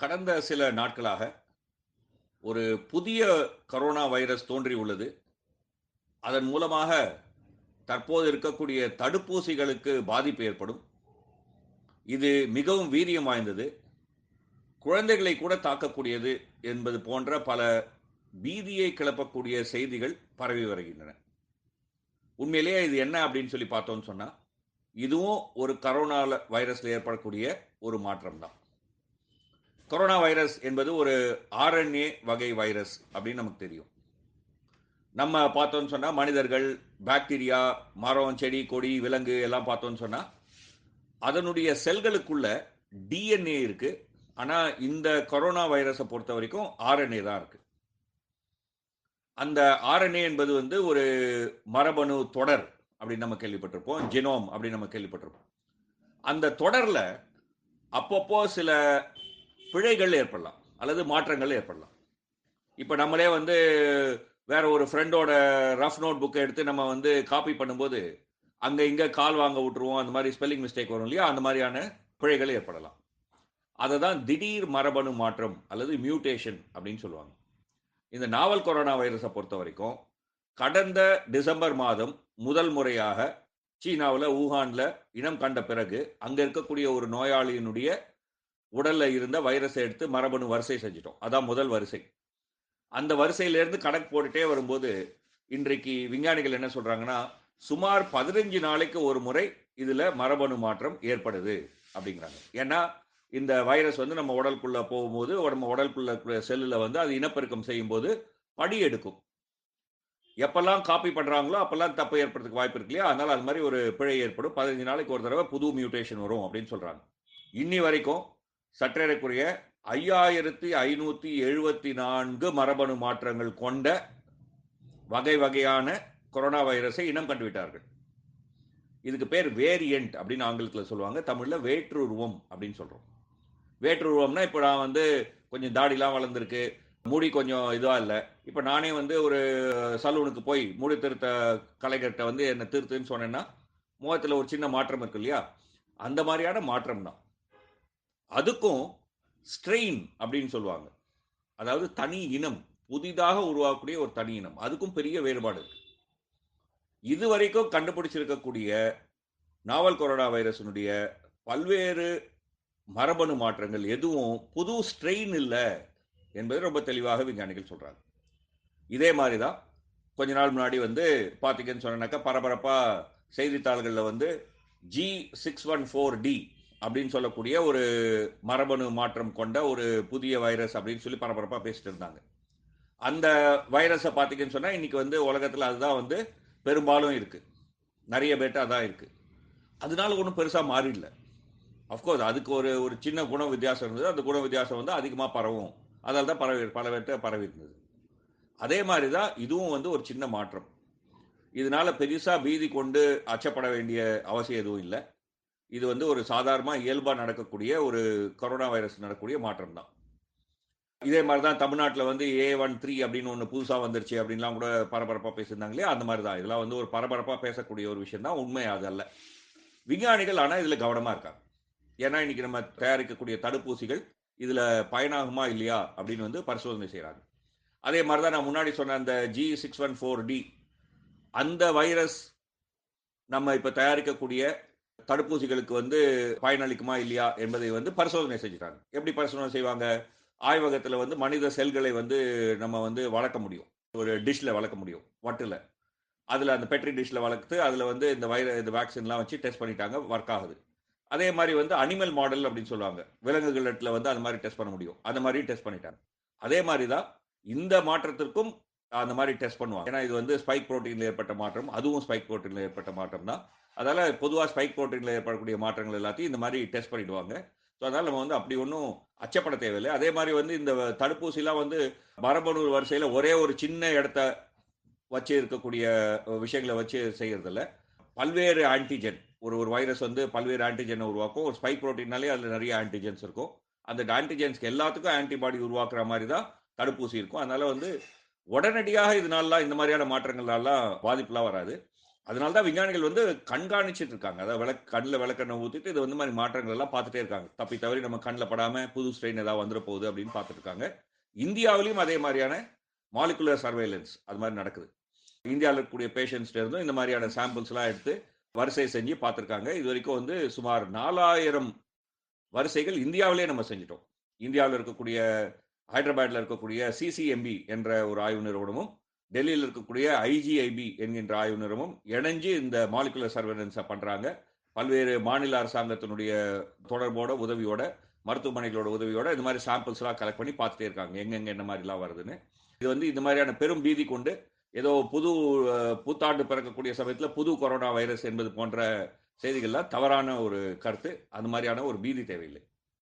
கடந்த சில நாட்களாக ஒரு புதிய கரோனா வைரஸ் தோன்றி உள்ளது. அதன் மூலமாக தற்போது இருக்கக்கூடிய தடுப்பூசிகளுக்கு பாதிப்பு ஏற்படும். இது மிகவும் வீரியம் வாய்ந்தது. குழந்தைகளை கூட தாக்கக்கூடியது என்பது போன்ற பல பீதியை கிளப்பக்கூடிய செய்திகள் பரவி வருகின்றன. உண்மையிலேயே இது என்ன அப்படின்னு சொல்லி பார்த்தோம்னு சொன்னால் இதுவும் ஒரு கரோனா வைரஸில் ஏற்படக்கூடிய ஒரு மாற்றம் தான் கொரோனா வைரஸ் என்பது ஒரு ஆர்என்ஏ வகை வைரஸ் அப்படின்னு நமக்கு தெரியும். நம்ம பார்த்தோம்னு சொன்னால் மனிதர்கள் பாக்டீரியா மரம் செடி கொடி விலங்கு எல்லாம் பார்த்தோம்னு சொன்னால் அதனுடைய செல்களுக்குள்ள டிஎன்ஏ இருக்கு. ஆனால் இந்த கொரோனா வைரஸை பொறுத்த வரைக்கும் ஆர்என்ஏ தான் இருக்கு. அந்த ஆர்என்ஏ என்பது வந்து ஒரு மரபணு தொடர் அப்படின்னு நம்ம கேள்விப்பட்டிருப்போம். ஜெனோம் அப்படின்னு நம்ம கேள்விப்பட்டிருப்போம். அந்த தொடரில் அப்பப்போ சில பிழைகள் ஏற்படலாம் அல்லது மாற்றங்கள் ஏற்படலாம். இப்போ நம்மளே வந்து வேற ஒரு ஃப்ரெண்டோட ரஃப் நோட் புக்கை எடுத்து நம்ம வந்து காப்பி பண்ணும்போது அங்கே இங்கே கால் வாங்க விட்டுருவோம் அந்த மாதிரி ஸ்பெல்லிங் மிஸ்டேக் வரும் இல்லையா? அந்த மாதிரியான பிழைகள் ஏற்படலாம். அதை தான் திடீர் மரபணு மாற்றம் அல்லது மியூட்டேஷன் அப்படின்னு சொல்லுவாங்க. இந்த நாவல் கொரோனா வைரஸை பொறுத்த வரைக்கும் கடந்த டிசம்பர் மாதம் முதல் முறையாக சீனாவில் ஊகான்ல இனம் கண்ட பிறகு அங்கே இருக்கக்கூடிய ஒரு நோயாளியினுடைய உடலில் இருந்த வைரஸை எடுத்து மரபணு வரிசை செஞ்சிட்டோம். அதான் முதல் வரிசை. அந்த வரிசையிலேருந்து கணக்கு போட்டுட்டே வரும்போது இன்றைக்கு விஞ்ஞானிகள் என்ன சொல்கிறாங்கன்னா சுமார் பதினஞ்சு நாளைக்கு ஒரு முறை இதில் மரபணு மாற்றம் ஏற்படுது. அப்படிங்கிறாங்க. ஏன்னா இந்த வைரஸ் வந்து நம்ம உடலுக்குள்ளே போகும்போது நம்ம உடலுக்குள்ள செல்லில் வந்து அது இனப்பெருக்கம் செய்யும்போது படி எடுக்கும். எப்பெல்லாம் காப்பி பண்ணுறாங்களோ அப்பெல்லாம் தப்பு ஏற்படுறதுக்கு வாய்ப்பு இருக்கு இல்லையா? அதனால் அது மாதிரி ஒரு பிழை ஏற்படும். பதினஞ்சு நாளைக்கு ஒரு தடவை புது மியூட்டேஷன் வரும் அப்படின்னு சொல்கிறாங்க இன்னி வரைக்கும் சற்றேறக்குரிய ஐயாயிரத்தி ஐநூத்தி எழுபத்தி நான்கு மரபணு மாற்றங்கள் கொண்ட வகை வகையான கொரோனா வைரஸை இனம் கண்டுவிட்டார்கள். இதுக்கு பேர் வேரியன்ட் அப்படின்னு ஆங்கிலத்தில் சொல்லுவாங்க. தமிழில் வேற்றுருவம் அப்படின்னு சொல்கிறோம் வேற்றுருவம்னா இப்போ நான் வந்து கொஞ்சம் தாடிலாம் வளர்ந்துருக்கு. முடி கொஞ்சம் இதுவாக இல்லை. இப்போ நானே வந்து ஒரு சலூனுக்கு போய் முடி திருத்த கலைஞர்கிட்ட வந்து என்னை திருத்துன்னு சொன்னேன்னா முகத்தில் ஒரு சின்ன மாற்றம் இருக்கு இல்லையா? அந்த மாதிரியான மாற்றம் தான் அதுக்கும் ஸ்ட்ரெயின் அப்படின்னு சொல்லுவாங்க. அதாவது தனி இனம் புதிதாக உருவாக்கக்கூடிய ஒரு தனி இனம். அதுக்கும் பெரிய வேறுபாடு இருக்கு. இது வரைக்கும் கண்டுபிடிச்சிருக்கக்கூடிய நாவல் கொரோனா வைரஸினுடைய பல்வேறு மரபணு மாற்றங்கள் எதுவும் புது ஸ்ட்ரெயின் இல்லை என்பது ரொம்ப தெளிவாக விஞ்ஞானிகள் சொல்றாங்க. இதே மாதிரி தான் கொஞ்ச நாள் முன்னாடி வந்து பார்த்தீங்கன்னு சொன்னாக்கா பரபரப்பாக செய்தித்தாள்களில் வந்து G six one four D அப்படின்னு சொல்லக்கூடிய ஒரு மரபணு மாற்றம் கொண்ட ஒரு புதிய வைரஸ் அப்படின்னு சொல்லி பரபரப்பாக பேசிட்டு இருந்தாங்க. அந்த வைரஸை பார்த்தீங்கன்னு சொன்னால் இன்னைக்கு வந்து உலகத்தில் அதுதான் வந்து பெரும்பாலும் இருக்குது நிறைய பேர்ட்ட அதான் இருக்குது அதனால ஒன்றும் பெருசாக மாறிடல அஃப்கோர்ஸ் அதுக்கு ஒரு ஒரு சின்ன குண வித்தியாசம் இருந்தது. அந்த குண வித்தியாசம் வந்து அதிகமாக பரவும். அதால் தான் பரவி பல பேர்ட்ட பரவி இருந்தது. அதே மாதிரி தான் இதுவும் வந்து ஒரு சின்ன மாற்றம். இதனால பெருசாக பீதி கொண்டு அச்சப்பட வேண்டிய அவசியம் எதுவும் இல்லை. இது வந்து ஒரு சாதாரணமாக இயல்பாக நடக்கக்கூடிய ஒரு கொரோனா வைரஸ் நடக்கக்கூடிய மாற்றம் தான் இதே மாதிரி தான் தமிழ்நாட்டில் வந்து ஏ ஒன் த்ரீ அப்படின்னு ஒன்று புதுசாக வந்துருச்சு அப்படின்லாம் கூட பரபரப்பாக பேசியிருந்தாங்க இல்லையா? அந்த மாதிரி தான் இதெல்லாம் வந்து ஒரு பரபரப்பாக பேசக்கூடிய ஒரு விஷயம் தான் உண்மை அது அல்ல. விஞ்ஞானிகள் ஆனால் இதில் கவனமாக இருக்காங்க. ஏன்னா இன்னைக்கு நம்ம தயாரிக்கக்கூடிய தடுப்பூசிகள் இதில் பயனாகுமா இல்லையா அப்படின்னு வந்து பரிசோதனை செய்கிறாங்க அதே மாதிரி தான் நான் முன்னாடி சொன்ன அந்த G six one four D அந்த வைரஸ் நம்ம இப்போ தயாரிக்கக்கூடிய தடுப்பூசிகளுக்கு வந்து பயனளிக்குமா இல்லையா என்பதை வந்து பரிசோதனை செஞ்சுட்டாங்க. எப்படி பரிசோதனை செய்வாங்க? ஆய்வகத்தில் வந்து மனித செல்களை வந்து நம்ம வந்து வளர்க்க முடியும். ஒரு டிஷ்ல வளர்க்க முடியும் வட்டில். அதில் அந்த பெட்ரி டிஷ்ல வளர்த்து அதில் வந்து இந்த வைர இந்த வேக்சின்லாம் வச்சு டெஸ்ட் பண்ணிட்டாங்க ஒர்க் ஆகுது. அதே மாதிரி வந்து அனிமல் மாடல் அப்படின்னு சொல்லுவாங்க. விலங்குகளில் வந்து அந்த மாதிரி டெஸ்ட் பண்ண முடியும். அந்த மாதிரி டெஸ்ட் பண்ணிட்டாங்க. அதே மாதிரி தான் இந்த மாற்றத்திற்கும் அந்த மாதிரி டெஸ்ட் பண்ணுவாங்க. ஏன்னா இது வந்து ஸ்பைக் புரோட்டீனில் ஏற்பட்ட மாற்றம் அதுவும் ஸ்பைக் புரோட்டீனில் ஏற்பட்ட மாற்றம் தான் அதால பொதுவாக ஸ்பைக் புரோட்டீனில் ஏற்படக்கூடிய மாற்றங்கள் எல்லாத்தையும் இந்த மாதிரி டெஸ்ட் பண்ணிடுவாங்க. ஸோ அதனால் நம்ம வந்து அப்படி ஒன்றும் அச்சப்பட தேவையில்லை. அதே மாதிரி வந்து இந்த தடுப்பூசிலாம் வந்து மரபணு வரிசையில் ஒரே ஒரு சின்ன இடத்த வச்சு இருக்கக்கூடிய விஷயங்களை வச்சு செய்கிறதில்ல பல்வேறு ஆன்டிஜென் ஒரு ஒரு வைரஸ் வந்து பல்வேறு ஆன்டிஜெனை உருவாக்கும். ஒரு ஸ்பைக் ப்ரோட்டீன்னாலே அதில் நிறைய ஆன்டிஜென்ஸ் இருக்கும். அந்த ஆன்டிஜென்ஸ்க்கு எல்லாத்துக்கும் ஆன்டிபாடி உருவாக்குற மாதிரி தான் தடுப்பூசி இருக்கும். அதனால் வந்து உடனடியாக இதனாலலாம் இந்த மாதிரியான மாற்றங்களாலாம் பாதிப்புலாம் வராது. அதனால தான் விஞ்ஞானிகள் வந்து கண்காணிச்சிட்டு இருக்காங்க. அதாவது விளக்கு கண்ணில் விளக்கெண்ணை ஊற்றிட்டு இது வந்து மாதிரி மாற்றங்கள் எல்லாம் பார்த்துட்டே இருக்காங்க. தப்பி தவறி நம்ம கண்ணில் படாம புது ஸ்ட்ரெயின் ஏதாவது வந்துட போகுது அப்படின்னு பார்த்துட்டு இருக்காங்க. இந்தியாவிலையும் அதே மாதிரியான மாலிகுலர் சர்வேலன்ஸ் அது மாதிரி நடக்குது. இந்தியாவில் இருக்கக்கூடிய பேஷண்ட்ஸ்ல இருந்தும் இந்த மாதிரியான சாம்பிள்ஸ்லாம் எடுத்து வரிசை செஞ்சு பார்த்துருக்காங்க. இது வரைக்கும் வந்து சுமார் நாலாயிரம் வரிசைகள் இந்தியாவிலே நம்ம செஞ்சிட்டோம். இந்தியாவில் இருக்கக்கூடிய ஹைதராபாத்தில் இருக்கக்கூடிய சிசிஎம்பி என்ற ஒரு ஆய்வு நிறுவனமும் டெல்லியில் இருக்கக்கூடிய ஐஜிஐபி என்கின்ற ஆய்வு நிறுவனம் இணைஞ்சு இந்த மாலிகுலர் சர்வேலன்ஸை பண்ணுறாங்க பல்வேறு மாநில அரசாங்கத்தினுடைய தொடர்போட உதவியோட மருத்துவமனைகளோட உதவியோட இந்த மாதிரி சாம்பிள்ஸ்லாம் கலெக்ட் பண்ணி பார்த்துட்டே இருக்காங்க. எங்கெங்க என்ன மாதிரிலாம் வருதுன்னு. இது வந்து இந்த மாதிரியான பெரும் பீதி கொண்டு ஏதோ புது புத்தாண்டு பிறக்கக்கூடிய சமயத்தில் புது கொரோனா வைரஸ் என்பது போன்ற செய்திகள்லாம் தவறான ஒரு கருத்து. அந்த மாதிரியான ஒரு பீதி தேவையில்லை.